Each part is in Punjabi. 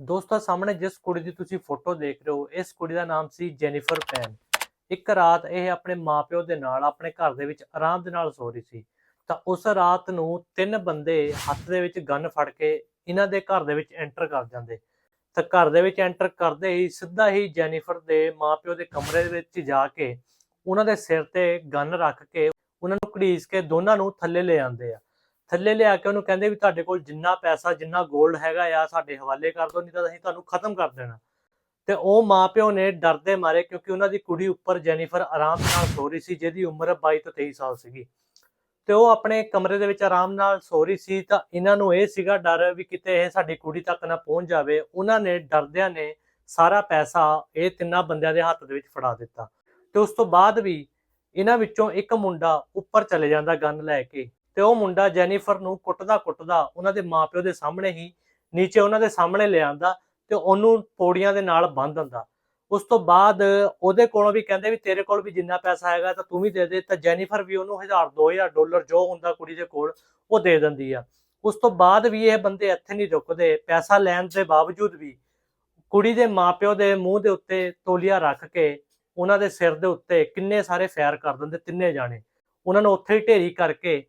ਦੋਸਤੋ, ਸਾਹਮਣੇ ਜਿਸ ਕੁੜੀ ਦੀ ਤੁਸੀਂ ਫੋਟੋ ਦੇਖ ਰਹੇ ਹੋ, ਇਸ ਕੁੜੀ ਦਾ ਨਾਮ ਸੀ ਜੈਨੀਫਰ ਪੈਨ। ਇੱਕ ਰਾਤ ਇਹ ਆਪਣੇ ਮਾਪਿਓ ਦੇ ਨਾਲ, ਆਪਣੇ ਘਰ ਦੇ ਵਿੱਚ ਆਰਾਮ ਦੇ ਨਾਲ ਸੋ ਰਹੀ ਸੀ। ਤਾਂ ਉਸ ਰਾਤ ਨੂੰ ਤਿੰਨ ਬੰਦੇ ਹੱਥ ਦੇ ਵਿੱਚ ਗਨ ਫੜ ਕੇ ਇਹਨਾਂ ਦੇ ਘਰ ਦੇ ਵਿੱਚ ਐਂਟਰ ਕਰ ਜਾਂਦੇ। ਤਾਂ ਘਰ ਦੇ ਵਿੱਚ ਐਂਟਰ ਕਰਦੇ ਹੀ ਸਿੱਧਾ ਹੀ ਜੈਨੀਫਰ ਦੇ ਮਾਪਿਓ ਦੇ ਕਮਰੇ ਦੇ ਵਿੱਚ ਜਾ ਕੇ ਉਹਨਾਂ ਦੇ ਸਿਰ ਤੇ ਗਨ ਰੱਖ ਕੇ ਉਹਨਾਂ ਨੂੰ ਘੜੀਸ ਕੇ ਦੋਨਾਂ ਨੂੰ ਥੱਲੇ ਲੈ ਆਉਂਦੇ ਆ। ਥੱਲੇ ਲਿਆ ਕੇ ਉਹਨੂੰ ਕਹਿੰਦੇ ਵੀ ਤੁਹਾਡੇ ਕੋਲ ਜਿੰਨਾ ਪੈਸਾ, ਜਿੰਨਾ 골ਡ ਹੈਗਾ ਆ ਸਾਡੇ ਹਵਾਲੇ ਕਰ ਦਿਓ, ਨਹੀਂ ਤਾਂ ਅਸੀਂ ਤੁਹਾਨੂੰ ਖਤਮ ਕਰ ਦੇਣਾ। ਤੇ ਉਹ ਮਾਪਿਓ ਨੇ ਡਰਦੇ ਮਾਰੇ ਕਿਉਂਕਿ ਉਹਨਾਂ ਦੀ ਕੁੜੀ ਉੱਪਰ ਜੈਨੀਫਰ ਆਰਾਮ ਨਾਲ ਸੋ ਰਹੀ ਸੀ, ਜਿਹਦੀ ਉਮਰ 22 ਤੋਂ 23 ਸਾਲ ਸੀਗੀ। ਤੇ ਉਹ ਆਪਣੇ ਕਮਰੇ ਦੇ ਵਿੱਚ ਆਰਾਮ ਨਾਲ ਸੋ ਰਹੀ ਸੀ ਤਾਂ ਇਹਨਾਂ ਨੂੰ ਇਹ ਸੀਗਾ ਡਰ ਵੀ ਕਿਤੇ ਇਹ ਸਾਡੀ ਕੁੜੀ ਤੱਕ ਨਾ ਪਹੁੰਚ ਜਾਵੇ। ਉਹਨਾਂ ਨੇ ਡਰਦਿਆਂ ਨੇ ਸਾਰਾ ਪੈਸਾ ਇਹ ਤਿੰਨਾਂ ਬੰਦਿਆਂ ਦੇ ਹੱਥ ਦੇ ਵਿੱਚ ਫੜਾ ਦਿੱਤਾ। ਤੇ ਉਸ ਤੋਂ ਬਾਅਦ ਵੀ ਇਹਨਾਂ ਵਿੱਚੋਂ ਇੱਕ ਮੁੰਡਾ ਉੱਪਰ ਚਲੇ ਜਾਂਦਾ ਗਨ ਲੈ ਕੇ। ਤੇ ਉਹ ਮੁੰਡਾ ਜੈਨੀਫਰ ਨੂੰ ਕੁੱਟਦਾ ਕੁੱਟਦਾ ਉਹਨਾਂ ਦੇ ਮਾਪਿਓ ਦੇ ਸਾਹਮਣੇ ਹੀ ਨੀਚੇ ਉਹਨਾਂ ਦੇ ਸਾਹਮਣੇ ਲੈ ਤੇ ਉਹਨੂੰ ਪੌੜੀਆਂ ਦੇ ਨਾਲ ਬੰਨ੍ਹ ਦਿੰਦਾ। ਉਸ ਤੋਂ ਬਾਅਦ ਉਹਦੇ ਕੋਲੋਂ ਵੀ ਕਹਿੰਦੇ ਵੀ ਤੇਰੇ ਕੋਲ ਵੀ ਜਿੰਨਾ ਪੈਸਾ ਹੈਗਾ ਤਾਂ ਤੂੰ ਵੀ ਦੇ ਦੇ, ਤਾਂ ਜੈਨੀਫਰ ਵੀ ਉਹਨੂੰ 1000 2000 ਡਾਲਰ ਜੋ ਹੁੰਦਾ ਕੁੜੀ ਦੇ ਕੋਲ ਉਹ ਦੇ ਦਿੰਦੀ ਆ। ਉਸ ਤੋਂ ਬਾਅਦ ਵੀ ਇਹ ਬੰਦੇ ਇੱਥੇ ਨਹੀਂ ਰੁਕਦੇ, ਪੈਸਾ ਲੈਣ ਦੇ ਬਾਵਜੂਦ ਵੀ ਕੁੜੀ ਦੇ ਮਾਪਿਓ ਦੇ ਮੂੰਹ ਦੇ ਉੱਤੇ ਤੋਲੀਆ ਰੱਖ ਕੇ ਉਹਨਾਂ ਦੇ ਸਿਰ ਦੇ ਉੱਤੇ ਕਿੰਨੇ ਸਾਰੇ ਫੈਰ ਕਰ ਦਿੰਦੇ ਤਿੰਨੇ ਜਾਣੇ। ਉਹਨਾਂ ਨੂੰ ਉੱਥੇ ਹੀ ਢੇਰੀ ਕਰਕੇ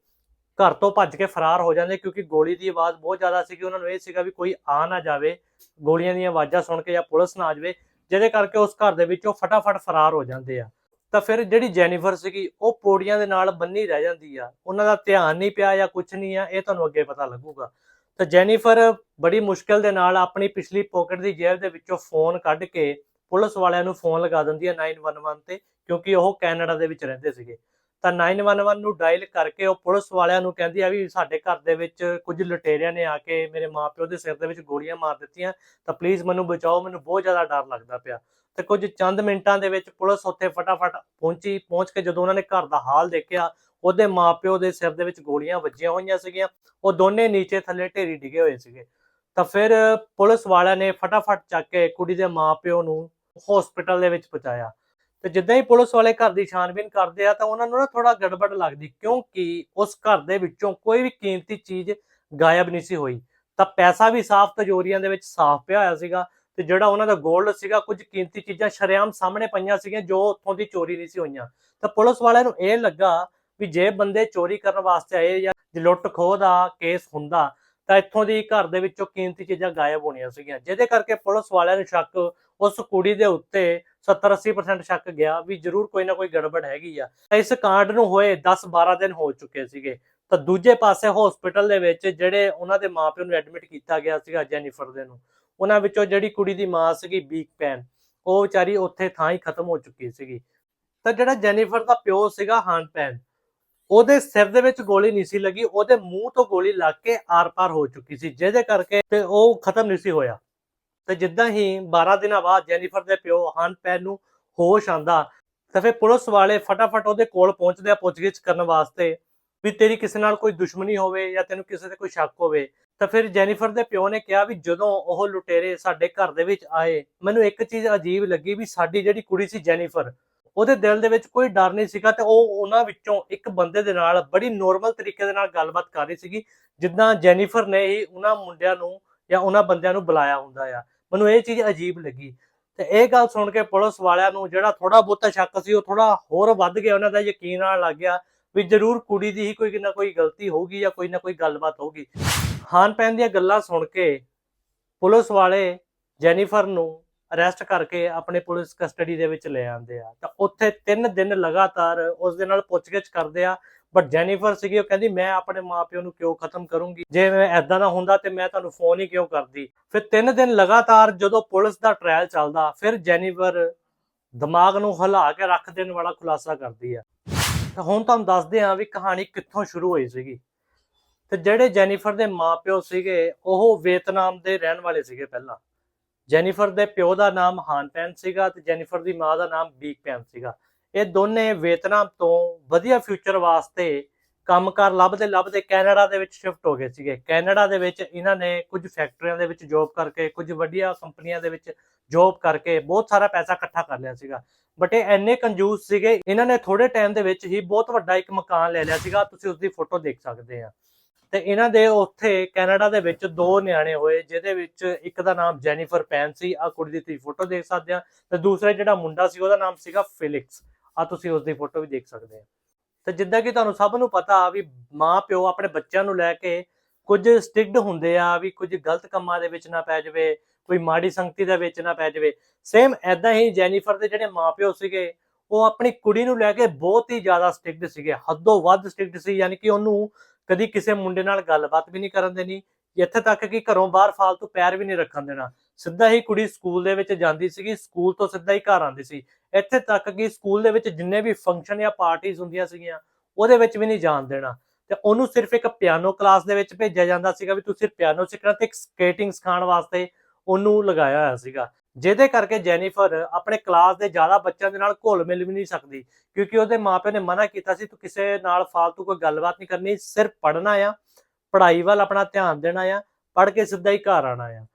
ਘਰ ਤੋਂ ਭੱਜ ਕੇ ਫਰਾਰ ਹੋ ਜਾਂਦੇ ਕਿਉਂਕਿ ਗੋਲੀ ਦੀ ਆਵਾਜ਼ ਬਹੁਤ ਜ਼ਿਆਦਾ ਸੀ ਕਿ ਉਹਨਾਂ ਨੂੰ ਇਹ ਸੀਗਾ ਵੀ ਕੋਈ ਆ ਨਾ ਜਾਵੇ, ਗੋਲੀਆਂ ਦੀਆਂ ਆਵਾਜ਼ਾਂ ਸੁਣ ਕੇ ਜਾਂ ਪੁਲਿਸ ਨਾ ਆ ਜਾਵੇ, ਜਿਹਦੇ ਕਰਕੇ ਉਸ ਘਰ ਦੇ ਵਿੱਚੋਂ ਫਟਾਫਟ ਫਰਾਰ ਹੋ ਜਾਂਦੇ ਆ। ਤਾਂ ਫਿਰ ਜਿਹੜੀ ਜੈਨੀਫਰ ਸੀਗੀ, ਉਹ ਪੌੜੀਆਂ ਦੇ ਨਾਲ ਬੰਨੀ ਰਹਿ ਜਾਂਦੀ ਆ। ਉਹਨਾਂ ਦਾ ਧਿਆਨ ਨਹੀਂ ਪਿਆ ਜਾਂ ਕੁਝ ਨਹੀਂ ਆ, ਇਹ ਤੁਹਾਨੂੰ ਅੱਗੇ ਪਤਾ ਲੱਗੂਗਾ। ਤਾਂ ਜੈਨੀਫਰ ਬੜੀ ਮੁਸ਼ਕਲ ਦੇ ਨਾਲ ਆਪਣੀ ਪਿਛਲੀ ਪਾਕਟ ਦੀ ਜੇਬ ਦੇ ਵਿੱਚੋਂ ਫੋਨ ਕੱਢ ਕੇ ਪੁਲਿਸ ਵਾਲਿਆਂ ਨੂੰ ਫੋਨ ਲਗਾ ਦਿੰਦੀ ਹੈ 911 ਤੇ, ਕਿਉਂਕਿ ਉਹ ਕੈਨੇਡਾ ਦੇ ਵਿੱਚ ਰਹਿੰਦੇ ਸੀਗੇ। ਤਾਂ 911 ਨੂੰ ਡਾਇਲ ਕਰਕੇ ਉਹ ਪੁਲਿਸ ਵਾਲਿਆਂ ਨੂੰ ਕਹਿੰਦੀ ਆ ਵੀ ਸਾਡੇ ਘਰ ਦੇ ਵਿੱਚ ਕੁਝ ਲੁਟੇਰਿਆਂ ਨੇ ਆ ਕੇ ਮੇਰੇ ਮਾਪਿਓ ਦੇ ਸਿਰ ਦੇ ਵਿੱਚ ਗੋਲੀਆਂ ਮਾਰ ਦਿੱਤੀਆਂ, ਤਾਂ ਪਲੀਜ਼ ਮੈਨੂੰ ਬਚਾਓ, ਮੈਨੂੰ ਬਹੁਤ ਜ਼ਿਆਦਾ ਡਰ ਲੱਗਦਾ ਪਿਆ। ਤੇ ਕੁਝ ਚੰਦ ਮਿੰਟਾਂ ਦੇ ਵਿੱਚ ਪੁਲਿਸ ਉੱਥੇ ਫਟਾਫਟ ਪਹੁੰਚੀ, ਪਹੁੰਚ ਕੇ ਜਦੋਂ ਉਹਨਾਂ ਨੇ ਘਰ ਦਾ ਹਾਲ ਦੇਖਿਆ, ਉਹਦੇ ਮਾਪਿਓ ਦੇ ਸਿਰ ਦੇ ਵਿੱਚ ਗੋਲੀਆਂ ਵੱਜੀਆਂ ਹੋਈਆਂ ਸੀਗੀਆਂ, ਉਹ ਦੋਨੇ ਨੀਚੇ ਥੱਲੇ ਢੇਰੀ ਡਿੱਗੇ ਹੋਏ ਸੀਗੇ। ਤਾਂ ਫਿਰ ਪੁਲਿਸ ਵਾਲਿਆਂ ਨੇ ਫਟਾਫਟ ਚੱਕ ਕੇ ਕੁੜੀ ਦੇ ਮਾਪਿਓ ਨੂੰ ਹਸਪੀਟਲ ਦੇ ਵਿੱਚ ਪਹੁੰਚਾਇਆ। ਤੇ ਜਿੱਦਾਂ ਹੀ ਪੁਲਿਸ ਵਾਲੇ ਘਰ ਦੀ ਛਾਣਬੀਨ ਕਰਦੇ ਆ ਤਾਂ ਉਹਨਾਂ ਨੂੰ ਨਾ ਥੋੜਾ ਗੜਬੜ ਲੱਗਦੀ, ਕਿਉਂਕਿ ਉਸ ਘਰ ਦੇ ਵਿੱਚੋਂ ਕੋਈ ਵੀ ਕੀਮਤੀ ਚੀਜ਼ ਗਾਇਬ ਨਹੀਂ ਸੀ ਹੋਈ। ਤਾਂ ਪੈਸਾ ਵੀ ਸਾਫ਼ ਤਜੋਰੀਆਂ ਦੇ ਵਿੱਚ ਸਾਫ਼ ਪਿਆ ਹੋਇਆ ਸੀਗਾ ਤੇ ਜਿਹੜਾ ਉਹਨਾਂ ਦਾ 골ਡ ਸੀਗਾ, ਕੁਝ ਕੀਮਤੀ ਚੀਜ਼ਾਂ ਸ਼ਰੇਆਮ ਸਾਹਮਣੇ ਪਈਆਂ ਸੀਗੀਆਂ ਜੋ ਉੱਥੋਂ ਦੀ ਚੋਰੀ ਨਹੀਂ ਸੀ ਹੋਈਆਂ। ਤਾਂ ਪੁਲਿਸ ਵਾਲਿਆਂ ਨੂੰ ਇਹ ਲੱਗਾ ਵੀ ਜੇ ਬੰਦੇ ਚੋਰੀ ਕਰਨ ਵਾਸਤੇ ਆਏ ਜਾਂ ਲੁੱਟ ਖੋਹ ਦਾ ਕੇਸ ਹੁੰਦਾ, ਤਾਂ ਇੱਥੋਂ ਦੀ ਘਰ ਦੇ ਵਿੱਚੋਂ ਕੀਮਤੀ ਚੀਜ਼ਾਂ ਗਾਇਬ ਹੋਣੀਆਂ ਸੀਗੀਆਂ। ਜਿਹਦੇ ਕਰਕੇ ਪੁਲਿਸ ਵਾਲਿਆਂ ਨੂੰ ਸ਼ੱਕ ਉਸ ਕੁੜੀ ਦੇ ਉੱਤੇ 70-80% ਸ਼ੱਕ ਗਿਆ ਵੀ ਜ਼ਰੂਰ ਕੋਈ ਨਾ ਕੋਈ ਗੜਬੜ ਹੈਗੀ ਆ। ਇਸ ਕਾਂਡ ਨੂੰ ਹੋਏ 10-12 ਦਿਨ ਹੋ ਚੁੱਕੇ ਸੀਗੇ। ਤਾਂ ਦੂਜੇ ਪਾਸੇ ਹਸਪੀਟਲ ਦੇ ਵਿੱਚ ਜਿਹੜੇ ਉਹਨਾਂ ਦੇ ਮਾਪਿਆਂ ਨੂੰ ਐਡਮਿਟ ਕੀਤਾ ਗਿਆ ਸੀਗਾ ਜੈਨੀਫਰ ਦੇ ਨੂੰ, ਉਹਨਾਂ ਵਿੱਚੋਂ ਜਿਹੜੀ ਕੁੜੀ ਦੀ ਮਾਂ ਸੀਗੀ ਬੀਕ ਪੈਨ, ਉਹ ਵਿਚਾਰੀ ਉੱਥੇ ਥਾਂ ਹੀ ਖਤਮ ਹੋ ਚੁੱਕੀ ਸੀਗੀ। ਤਾਂ ਜਿਹੜਾ ਜੈਨੀਫਰ ਦਾ ਪਿਓ ਸੀਗਾ ਹਾਨ ਪੈਨ ਉਹਦੇ ਸਿਰ ਦੇ ਵਿੱਚ ਗੋਲੀ ਨਹੀਂ ਸੀ ਲੱਗੀ, ਉਹਦੇ ਮੂੰਹ ਤੋਂ ਗੋਲੀ ਲੱਗ ਕੇ ਆਰ-ਪਾਰ ਹੋ ਚੁੱਕੀ ਸੀ, ਜਿਹਦੇ ਕਰਕੇ ਤੇ ਉਹ ਖਤਮ ਨਹੀਂ ਸੀ ਹੋਇਆ। ਤੇ ਜਿੱਦਾਂ ਹੀ 12 ਦਿਨਾਂ ਬਾਅਦ ਜੈਨੀਫਰ ਦੇ ਪਿਓ ਹਨ ਪੈਨ ਨੂੰ ਹੋਸ਼ ਆਂਦਾ ਤਾਂ ਫਿਰ ਪੁਲਿਸ ਵਾਲੇ ਫਟਾਫਟ ਉਹਦੇ ਕੋਲ ਪਹੁੰਚਦੇ ਆ ਪੁੱਛਗਿੱਛ ਕਰਨ ਵਾਸਤੇ ਵੀ ਤੇਰੀ ਕਿਸੇ ਨਾਲ ਕੋਈ ਦੁਸ਼ਮਣੀ ਹੋਵੇ ਜਾਂ ਤੈਨੂੰ ਕਿਸੇ ਤੇ ਕੋਈ ਸ਼ੱਕ ਹੋਵੇ, ਤਾਂ ਫਿਰ ਜੈਨੀਫਰ ਦੇ ਪਿਓ ਨੇ ਕਿਹਾ ਵੀ ਜਦੋਂ ਉਹ ਲੁਟੇਰੇ ਸਾਡੇ ਘਰ ਦੇ ਵਿੱਚ ਆਏ, ਮੈਨੂੰ ਇੱਕ ਚੀਜ਼ ਅਜੀਬ ਲੱਗੀ ਵੀ ਸਾਡੀ ਜਿਹੜੀ ਕੁੜੀ ਸੀ ਜੈਨੀਫਰ, ਉਹਦੇ ਦਿਲ ਦੇ ਵਿੱਚ ਕੋਈ ਡਰ ਨਹੀਂ ਸੀਗਾ ਤੇ ਉਹ ਉਹਨਾਂ ਵਿੱਚੋਂ ਇੱਕ ਬੰਦੇ ਦੇ ਨਾਲ ਬੜੀ ਨੋਰਮਲ ਤਰੀਕੇ ਦੇ ਨਾਲ ਗੱਲਬਾਤ ਕਰ ਰਹੀ ਸੀਗੀ, ਜਿੱਦਾਂ ਜੈਨੀਫਰ ਨੇ ਹੀ ਉਹਨਾਂ ਮੁੰਡਿਆਂ ਨੂੰ ਜਾਂ ਉਹਨਾਂ ਬੰਦਿਆਂ ਨੂੰ ਬੁਲਾਇਆ ਹੁੰਦਾ ਆ। ਮੈਨੂੰ ਇਹ ਚੀਜ਼ ਅਜੀਬ ਲੱਗੀ। ਤੇ ਇਹ ਗੱਲ ਸੁਣ ਕੇ ਪੁਲਿਸ ਵਾਲਿਆਂ ਨੂੰ ਜਿਹੜਾ ਥੋੜਾ ਬਹੁਤਾ ਸ਼ੱਕ ਸੀ, ਉਹ ਥੋੜਾ ਹੋਰ ਵੱਧ ਗਿਆ। ਉਹਨਾਂ ਦਾ ਯਕੀਨ ਆਉਣ ਲੱਗ ਗਿਆ ਵੀ ਜ਼ਰੂਰ ਕੁੜੀ ਦੀ ਹੀ ਕੋਈ ਨਾ ਕੋਈ ਗਲਤੀ ਹੋਊਗੀ ਜਾਂ ਕੋਈ ਨਾ ਕੋਈ ਗੱਲਬਾਤ ਹੋਊਗੀ। ਹਾਨ ਪੈਨ ਦੀਆਂ ਗੱਲਾਂ ਸੁਣ ਕੇ ਪੁਲਿਸ ਵਾਲੇ ਜੈਨੀਫਰ ਨੂੰ ਅਰੈਸਟ ਕਰਕੇ ਆਪਣੇ ਪੁਲਿਸ ਕਸਟਡੀ ਦੇ ਵਿੱਚ ਲੈ ਆਉਂਦੇ ਆ। ਤਾਂ ਉੱਥੇ 3 ਦਿਨ ਲਗਾਤਾਰ ਉਸ ਦੇ ਨਾਲ ਪੁੱਛਗਿੱਛ ਕਰਦੇ ਆ ਬਟ ਜੈਨੀਫਰ ਸੀਗੀ, ਉਹ ਕਹਿੰਦੀ, ਮੈਂ ਆਪਣੇ ਮਾਪਿਓ ਨੂੰ ਕਿਉਂ ਖਤਮ ਕਰੂੰਗੀ? ਜੇ ਮੈਂ ਐਦਾਂ ਦਾ ਹੁੰਦਾ ਤੇ ਮੈਂ ਤੁਹਾਨੂੰ ਫੋਨ ਹੀ ਕਿਉਂ ਕਰਦੀ? ਫਿਰ 3 ਦਿਨ ਲਗਾਤਾਰ ਜਦੋਂ ਪੁਲਿਸ ਦਾ ਟ੍ਰਾਇਲ ਚੱਲਦਾ, ਫਿਰ ਜੈਨੀਫਰ ਦਿਮਾਗ ਨੂੰ ਹਿਲਾ ਕੇ ਰੱਖ ਦੇਣ ਵਾਲਾ ਖੁਲਾਸਾ ਕਰਦੀ ਆ। ਤਾਂ ਹੁਣ ਤੁਹਾਨੂੰ ਦੱਸਦੇ ਹਾਂ ਵੀ ਕਹਾਣੀ ਕਿੱਥੋਂ ਸ਼ੁਰੂ ਹੋਈ ਸੀਗੀ। ਤੇ ਜਿਹੜੇ ਜੈਨੀਫਰ ਦੇ ਮਾਪਿਓ ਸੀਗੇ, ਉਹ ਵੀਅਤਨਾਮ ਦੇ ਰਹਿਣ ਵਾਲੇ ਸੀਗੇ ਪਹਿਲਾਂ। ਜੈਨੀਫਰ ਦੇ ਪਿਓ ਦਾ ਨਾਮ ਹਾਨ ਪੈਨ ਸੀਗਾ ਤੇ ਜੈਨੀਫਰ ਦੀ ਮਾਂ ਦਾ ਨਾਮ ਬੀਕ ਪੈਨ ਸੀਗਾ। ਇਹ ਦੋਨੇ ਵੀਅਤਨਾਮ ਤੋਂ ਵਧੀਆ ਫਿਊਚਰ ਵਾਸਤੇ ਕੰਮਕਾਰ ਲੱਭਦੇ ਲੱਭਦੇ ਕੈਨੇਡਾ ਦੇ ਵਿੱਚ ਸ਼ਿਫਟ ਹੋ ਗਏ ਸੀਗੇ। ਕੈਨੇਡਾ ਦੇ ਵਿੱਚ ਇਹਨਾਂ ਨੇ ਕੁਝ ਫੈਕਟਰੀਆਂ ਦੇ ਵਿੱਚ ਜੌਬ ਕਰਕੇ, ਕੁਝ ਵੱਡੀਆਂ ਕੰਪਨੀਆਂ ਦੇ ਵਿੱਚ ਜੌਬ ਕਰਕੇ ਬਹੁਤ ਸਾਰਾ ਪੈਸਾ ਇਕੱਠਾ ਕਰ ਲਿਆ ਸੀਗਾ। ਬਟ ਇਹ ਐਨੇ ਕੰਜੂਸ ਸੀਗੇ, ਇਹਨਾਂ ਨੇ ਥੋੜੇ ਟਾਈਮ ਦੇ ਵਿੱਚ ਹੀ ਬਹੁਤ ਵੱਡਾ ਇੱਕ ਮਕਾਨ ਲੈ ਲਿਆ ਸੀਗਾ, ਤੁਸੀਂ ਉਸ ਦੀ ਫੋਟੋ ਦੇਖ ਸਕਦੇ ਆ। ਤੇ ਇਹਨਾਂ ਦੇ ਉੱਥੇ ਕੈਨੇਡਾ ਦੇ ਵਿੱਚ ਦੋ ਨਿਆਣੇ ਹੋਏ, ਜਿਹਦੇ ਵਿੱਚ ਇੱਕ ਦਾ ਨਾਮ ਜੈਨੀਫਰ ਪੈਨ ਸੀ ਆ ਕੁੜੀ ਦੀ ਤੁਸੀਂ ਫੋਟੋ ਦੇਖ ਸਕਦੇ ਆ। ਤੇ ਦੂਸਰਾ ਜਿਹੜਾ ਮੁੰਡਾ ਸੀ, ਉਹਦਾ ਨਾਮ ਸੀਗਾ ਫਿਲਿਕਸ। ਆ ਤੁਸੀਂ ਉਸ ਦੀ ਫੋਟੋ ਵੀ ਦੇਖ ਸਕਦੇ ਹੋ। ਤੇ ਜਿੱਦਾਂ ਕਿ ਤੁਹਾਨੂੰ ਸਭ ਨੂੰ ਪਤਾ ਵੀ ਮਾਂ ਪਿਓ ਆਪਣੇ ਬੱਚਿਆਂ ਨੂੰ ਲੈ ਕੇ ਕੁਝ ਸਟਿਕਡ ਹੁੰਦੇ ਆ ਵੀ ਕੁਝ ਗਲਤ ਕੰਮਾਂ ਦੇ ਵਿੱਚ ਨਾ ਪੈ ਜਾਵੇ, ਕੋਈ ਮਾੜੀ ਸੰਗਤੀ ਦੇ ਵਿੱਚ ਨਾ ਪੈ ਜਾਵੇ। ਸੇਮ ਐਦਾਂ ਹੀ ਜੈਨੀਫਰ ਦੇ ਜਿਹੜੇ ਮਾਪਿਓ ਸੀਗੇ, ਉਹ ਆਪਣੀ ਕੁੜੀ ਨੂੰ ਲੈ ਕੇ ਬਹੁਤ ਹੀ ਜ਼ਿਆਦਾ ਸਟ੍ਰਿਕਟ ਸੀਗੇ। ਹੱਦੋਂ ਵੱਧ ਸਟ੍ਰਿਕਟ ਸੀ, ਯਾਨੀ ਕਿ ਉਹਨੂੰ ਕਦੀ ਕਿਸੇ ਮੁੰਡੇ ਨਾਲ ਗੱਲਬਾਤ ਵੀ ਨਹੀਂ ਕਰਨ ਦੇਣੀ, ਇੱਥੇ ਤੱਕ ਕਿ ਘਰੋਂ ਬਾਹਰ ਫਾਲਤੂ ਪੈਰ ਵੀ ਨਹੀਂ ਰੱਖਣ ਦੇਣਾ। ਸਿੱਧਾ ਹੀ ਕੁੜੀ ਸਕੂਲ ਦੇ ਵਿੱਚ ਜਾਂਦੀ ਸੀਗੀ, ਸਕੂਲ ਤੋਂ ਸਿੱਧਾ ਹੀ ਘਰ ਆਉਂਦੀ ਸੀ। ਇੱਥੇ ਤੱਕ ਕਿ ਸਕੂਲ ਦੇ ਵਿੱਚ ਜਿੰਨੇ ਵੀ ਫੰਕਸ਼ਨ ਜਾਂ ਪਾਰਟੀਆਂ ਹੁੰਦੀਆਂ ਸੀਗੀਆਂ, ਉਹਦੇ ਵਿੱਚ ਵੀ ਨਹੀਂ ਜਾਣ ਦੇਣਾ। ਤੇ ਉਹਨੂੰ ਸਿਰਫ ਇੱਕ ਪਿਆਨੋ ਕਲਾਸ ਦੇ ਵਿੱਚ ਭੇਜਿਆ ਜਾਂਦਾ ਸੀਗਾ ਵੀ ਤੁਸੀਂ ਪਿਆਨੋ ਸਿੱਖਣਾ ਤੇ ਇੱਕ ਸਕੇਟਿੰਗ ਸਿਖਾਉਣ ਵਾਸਤੇ ਉਹਨੂੰ ਲਗਾਇਆ ਹੋਇਆ ਸੀਗਾ। ਜਿਹਦੇ ਕਰਕੇ ਜੈਨੀਫਰ ਆਪਣੇ ਕਲਾਸ ਦੇ ਜ਼ਿਆਦਾ ਬੱਚਿਆਂ ਦੇ ਨਾਲ ਘੁਲ ਮਿਲ ਵੀ ਨਹੀਂ ਸਕਦੀ, ਕਿਉਂਕਿ ਉਹਦੇ ਮਾਪਿਆਂ ਨੇ ਮਨਾ ਕੀਤਾ ਸੀ, ਤੂੰ ਕਿਸੇ ਨਾਲ ਫालतू ਕੋਈ ਗੱਲਬਾਤ ਨਹੀਂ ਕਰਨੀ, ਸਿਰਫ ਪੜ੍ਹਨਾ ਆ, ਪੜ੍ਹਾਈ ਵੱਲ ਆਪਣਾ ਧਿਆਨ ਦੇਣਾ ਆ, ਪੜ੍ਹ ਕੇ ਸਿੱਧਾ ਹੀ ਘਰ ਆਣਾ ਆ।